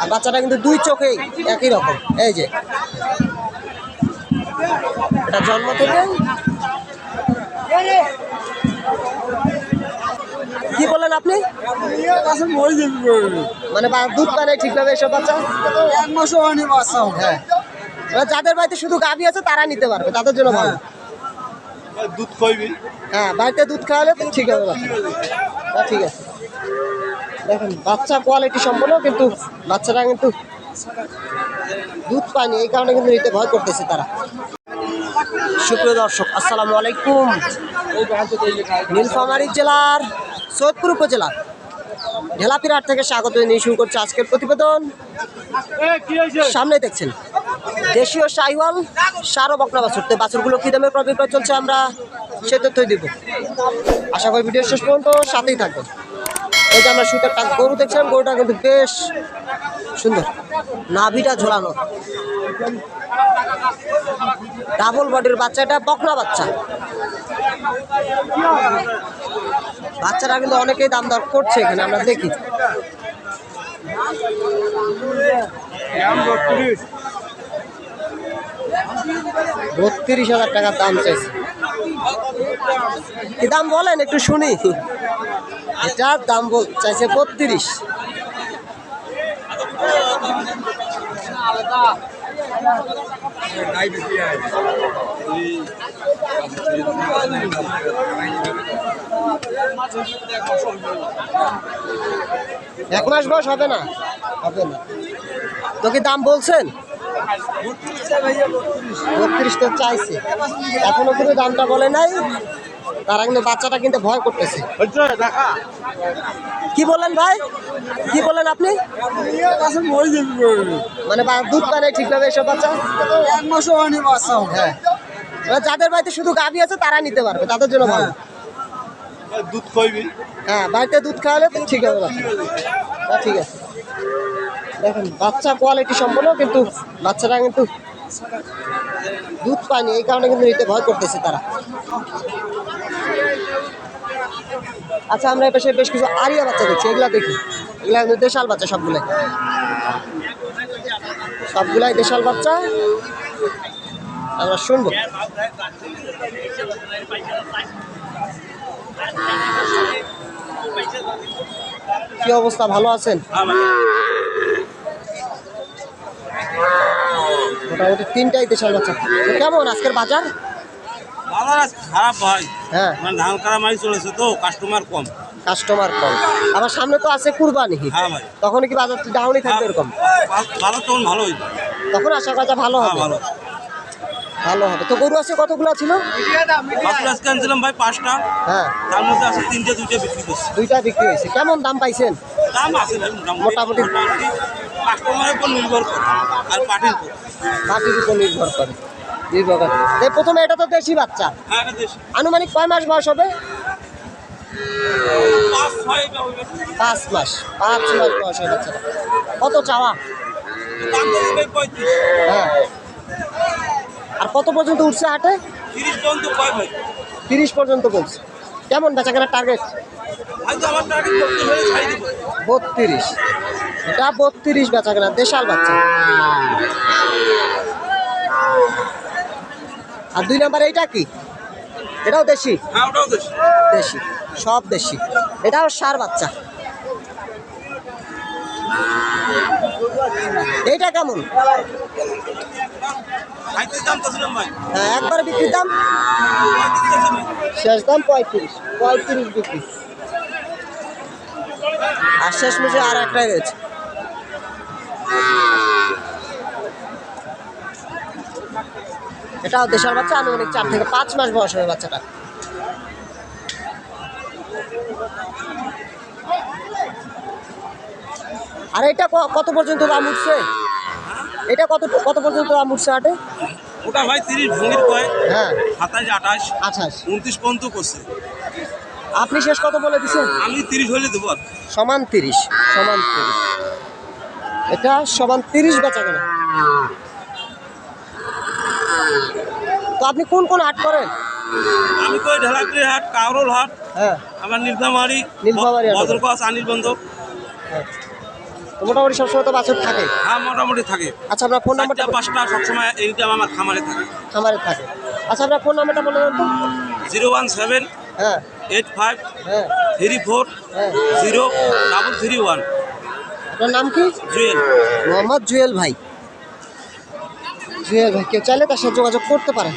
আর বাচ্চাটা কিন্তু দুই চোখেই একই রকম। এই যে। এটা জন্ম থেকে কি বললেন আপনি? মানে দুধ না ঠিকভাবে এসব বাচ্চা? এক মাসও হয়নি বাচ্চা। হ্যাঁ। যাদের বাড়িতে শুধু গাভী আছে তারা নিতে পারবে তাদের জন্য ভালো। দুধ খাইবি। হ্যাঁ বাড়িতে দুধ খাওয়ালে ঠিক হবে হ্যাঁ ঠিক আছে। দেখেন বাচ্চা কোয়ালিটি সম্পন্ন কিন্তু বাচ্চারা কিন্তু দুধ পায়নি এই কারণে কিন্তু নিতে ভয় করতেছে তারা। সুপ্রিয় দর্শক আসসালামু আলাইকুম। নীলফামারী জেলার সৈয়দপুর উপজেলা ঢেলাপিরহাট থেকে স্বাগত নিয়ে শুরু করছে আজকের প্রতিবেদন। সামনে দেখছেন দেশীয় শাহিওয়াল সারো বকনা বাছুর। তো বাছুরগুলো কী দামে ক্রয় বিক্রয় চলছে আমরা সে তথ্যই দিব। আশা করি ভিডিও শেষ পর্যন্ত সাথেই থাকবেন। এই যে আমরা টাক গরু দেখছিলাম, গরুটা কিন্তু বেশ সুন্দর। নাভিটা ঝোলানো। ডাবল বডির বাচ্চাটা বকনা বাচ্চা। বাচ্চারা কিন্তু অনেকেই দাম দর করছে এখানে, আমরা দেখি। বত্রিশ হাজার টাকার দাম চাইছে। কি দাম বলেন, একটু শুনি। এটার দাম চাইছে বত্রিশ। এক মাস বয়স হবে না? হবে না। তো কি দাম বলছেন? বত্রিশ তো চাইছে। এখনও কিন্তু দামটা বলে নাই। তারা কিন্তু বাচ্চাটা কিন্তু ভয় করতেছে। কি বললেন ভাই? কি বললেন আপনি? মানে দুধ না ঠিকভাবে এসব বাচ্চা? এক মাসও হয়নি বাচ্চা। হ্যাঁ। যাদের বাড়িতে শুধু গাভী আছে তারা নিতে পারবে তাদের জন্য ভালো। দুধ খাইবি। হ্যাঁ বাড়িতে দুধ খাওয়ালে তো ঠিক হবে বাচ্চা। হ্যাঁ ঠিক আছে। দেখেন বাচ্চা কোয়ালিটি সম্পন্ন কিন্তু বাচ্চারা কিন্তু দুধ পায়নি এই কারণে কিন্তু নিতে ভয় করতেছে তারা। আচ্ছা আমরা এপাশে বেশ কিছু আরিয়া বাচ্চা দেখছি, এগুলা দেখি। এগুলা দেশাল বাচ্চা সবগুলাই। সবগুলাই দেশাল বাচ্চা। আমরা শুনব। কি অবস্থা, ভালো আছেন? মোটামুটি তিনটাই দেশাল বাচ্চা। কেমন আজকের বাজার? আজ খারাপ ভাই হ্যাঁ। মানে ধান কাটা মাই চলেছে তো কাস্টমার কম। কাস্টমার কম। আবার সামনে তো আছে কুরবানি হ্যাঁ ভাই। তখন কি বাজার ডাউনই থাকবে এরকম? বাজার তখন ভালো হইবে তখন আশা করা ভালো হ্যাঁ হবে। ভালো। ভালো হবে। তো গরু আছে কতগুলো ছিল? বাছুর আজকে আনছিলাম ভাই পাঁচটা। হ্যাঁ। তার মধ্যে আছে তিনটে দুইটা বিক্রি করছি। দুইটা বিক্রি হয়েছে। কেমন দাম পাইছেন? দাম আছে মোটামুটি। কাস্টমারের উপর নির্ভর করে আর পার্টির উপর। উপর নির্ভর করে। প্রথমে এটা তো দেশি বাচ্চা। হ্যাঁ এটা দেশি। আনুমানিক কয় মাস বয়স হবে? পাঁচ মাস। পাঁচ মাস বয়স হয়ে বাচ্চাটা কত চাওয়া? হ্যাঁ। আর কত পর্যন্ত উঠছে হাটে? তিরিশ পর্যন্ত কয় ভাই? তিরিশ পর্যন্ত বলছে। কেমন বেচা কেনার টার্গেট বত্রিশ এটা বত্রিশ বেচা কেনা দেশাল বাচ্চা। আর দুই নাম্বার এইটা কি? এটাও দেশি? হ্যাঁ দেশি। দেশি সব দেশি। এটাও সার বাচ্চা। এইটা কেমন? হ্যাঁ একবারে বিক্রির দাম? শেষ দাম পঁয়ত্রিশ পঁয়ত্রিশ বিক্রি। আর শেষ মুখে আর একটাই রয়েছে। এটাও দেশের বাচ্চা আনুমানিক চার থেকে পাঁচ মাস বয়স হবে বাচ্চাটা। আর এটা কত পর্যন্ত দাম উঠছে? এটা কত কত পর্যন্ত দাম উঠছে হাটে? ওটা ভাই তিরিশ ভঙ্গির কয়? হ্যাঁ। সাতাশ আঠাশ আঠাশ। উনত্রিশ পর্যন্ত করছে। আপনি শেষ কত বলে দিচ্ছেন আমি তিরিশ হলে দেবো সমান তিরিশ সমান তিরিশ। এটা সমান তিরিশ বেচা কেনা। তো আপনি কোন কোন হাট করেন? আমি কই ঢেলাকড়ি হাট কাউরল হাট হ্যাঁ। আমার নীলফামারি নীলফামারী হাট। বদরপাস আনিল বন্ধ তো মোটামুটি সবসময় তো বাছুর থাকে? হ্যাঁ মোটামুটি থাকে। আচ্ছা আপনার ফোন নাম্বারটা পাঁচটা সবসময় এই টাইম আমার খামারে থাকে। খামারে থাকে। আচ্ছা আপনার ফোন নাম্বারটা বলে দেন তো। জিরো ওয়ান সেভেন হ্যাঁ। এইট ফাইভ হ্যাঁ। থ্রি ফোর হ্যাঁ। Zero double three one. আপনার নাম কি? জুয়েল। মোহাম্মদ জুয়েল ভাই। জুয়েল ভাই কেউ চাইলে তার সাথে যোগাযোগ করতে পারেন।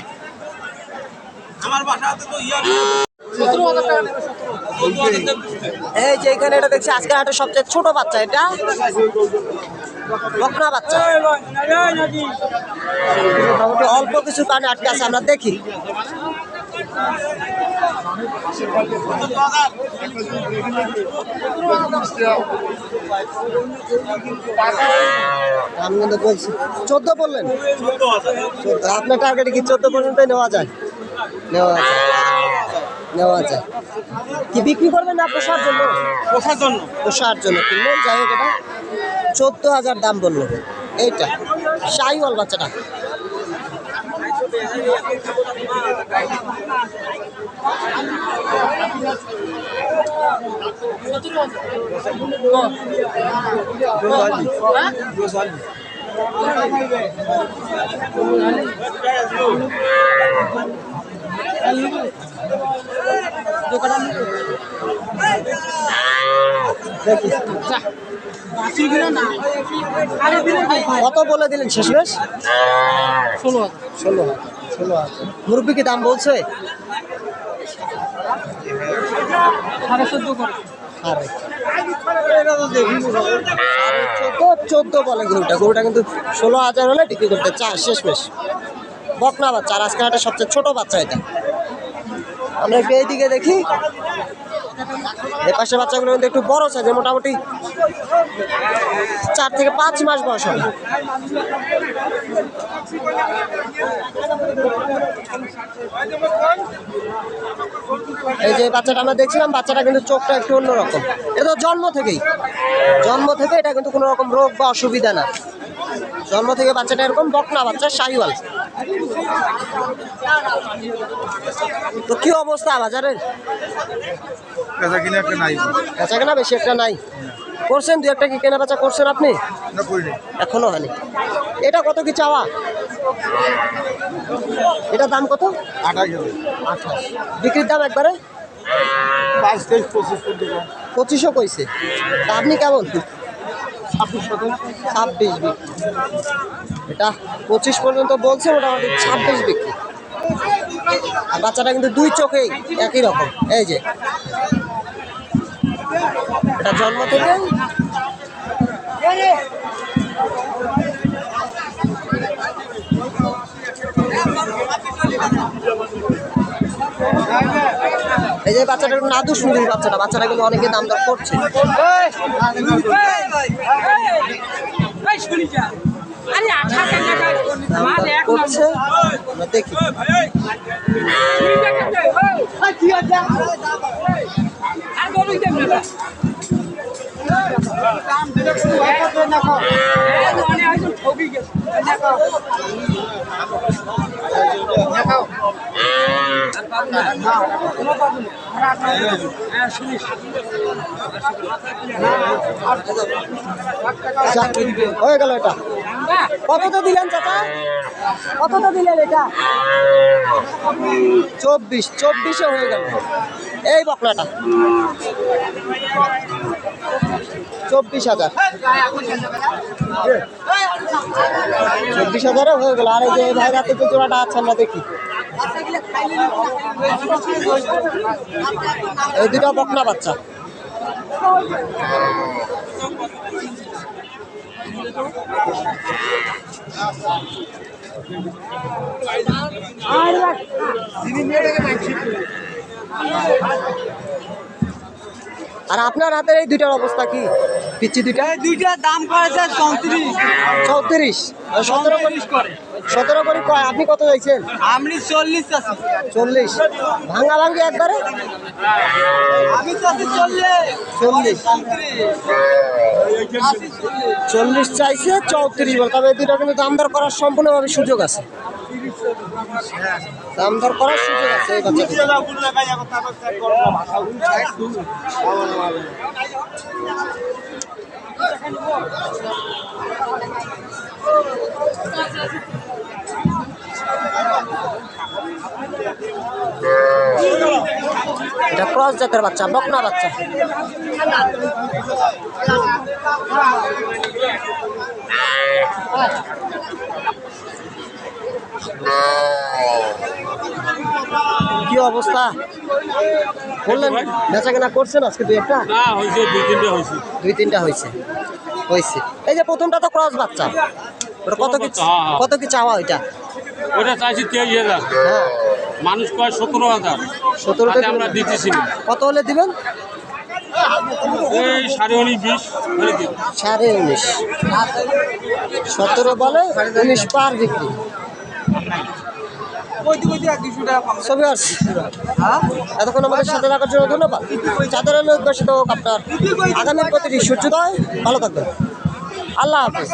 আমার বাসাতে তো ইয়ার। এই যে এখানে এটা দেখছি আজকের হাটের সবচেয়ে ছোট বাচ্চা এটা। বকনা বাচ্চা। মোটামুটি অল্প কিছু কারণে আটকে আছে আমরা দেখি। আমি কিন্তু বলছি চোদ্দ বললেন? আপনার টার্গেটে কি চোদ্দ পর্যন্ত নেওয়া যায়? নেওয়া যায় নেওয়া যায় কি বিক্রি করবেন না পোষার জন্য? পোষার জন্য। পোষার জন্য কিনলেন যাই হোক এটা চোদ্দ হাজার দাম বলল। এইটা শাহিওয়াল বাচ্চাটা। কত বলে দিলেন শেষমেশ ষোলো ষোলো ষোলো হাজার। মুরব্বী কি দাম বলছে? সাড়ে চোদ্দ চোদ্দ। বলে গরুটা। গরুটা কিন্তু ষোলো হাজার হলে বিক্রি করতে চা শেষমেশ বকনা বাচ্চা, আর আজকে হাটে সবচেয়ে ছোট বাচ্চা এটা। আমরা একটু এইদিকে দেখি। এ পাশে বাচ্চাগুলো কিন্তু একটু বড় সাইজে মোটামুটি চার থেকে পাঁচ মাস বয়স হবে। এই যে বাচ্চাটা আমরা দেখছিলাম, বাচ্চাটা কিন্তু চোখটা একটু অন্যরকম। এটা জন্ম থেকেই। জন্ম থেকে এটা কিন্তু কোনো রকম রোগ বা অসুবিধা না। জন্ম থেকে বাচ্চাটা এরকম বকনা বাচ্চা, শাহিওয়াল। তো কি অবস্থা বাজারের? কাঁচা কিনে একটা নাই। বেচা কেনা বেশি একটা নাই? করছেন দু একটা কি কেনা বেচা করছেন আপনি? এখনও হয়নি। এটা কত কি চাওয়া? এটা দাম কত? আঠাশ আঠাশ। বিক্রির দাম একবারে? বাইশ তেইশ পঁচিশ পঁচিশও কইছে। আপনি কেমন? ছাব্বিশ বিক্রি এটা পঁচিশ পর্যন্ত বলছে মোটামুটি ছাব্বিশ বিক্রি আর বাচ্চাটা কিন্তু দুই চোখেই একই রকম এই যে এটা জন্ম থেকে এই যে বাচ্চাটা একটু নাদু সুন্দরী বাচ্চাটা বাচ্চাটা কিন্তু অনেকে দাম দর করছে করছে। আমরা দেখি। ঠকি গেছে। হ্যাঁ গেল এটা কত তো দিলেন চাচা কত তো দিলেন এটা চব্বিশ, চব্বিশে হয়ে গেল। এই বকনাটা চব্বিশ হাজার। চব্বিশ হাজারে হয়ে গেল। আর এই যে এই ভাইরা তো জোড়াটা আছে, আমরা দেখি। এই দুটো বকনা বাচ্চা। আর আপনার হাতের এই দুইটার অবস্থা কি? পিচ্ছি দুইটা? দুইটা দাম করেছে চৌত্রিশ। চৌত্রিশ? সতেরো করে সতেরো করে কয়? আপনি কত চাইছেন? আমি চল্লিশ আছি চল্লিশ। ভাঙা ভাঙ্গি একবারে? আমি তো চল্লিশ। চল্লিশ। চল্লিশ। চাইছে চৌত্রিশ বল। তবে এই দুটো কিন্তু দাম দর করার সম্পূর্ণভাবে সুযোগ আছে। দাম দর করার সুযোগ আছে এই বাচ্চা। এটা ক্রস জাতের বাচ্চা বকনা বাচ্চা। কি অবস্থা? বললেন বেচা কেনা করছেন আজকে দুই একটা? দুই তিনটে হয়েছে। দুই তিনটা হয়েছে। হয়েছে। এই যে প্রথমটা তো ক্রস বাচ্চা। ওটা কত কি হ্যাঁ। কত কি চাওয়া ওইটা? ওটা চাইছি তেইশ হাজার। হ্যাঁ। মানুষ কয় সতেরো হাজার। সতেরোটা আমরা দিতেছি কত হলে দিবেন? সাড়ে উনিশ সাড়ে উনিশ। সতেরো বলে উনিশ পার বিক্রি। হ্যাঁ? এতক্ষণ আমাদের সাথে রাখার জন্য ধন্যবাদ। চাঁদের আলো উদ্দেশ্যে হোক আপনার আগামী প্রতিটি সূর্যোদয় ভালো থাকবেন। আল্লাহ হাফিজ।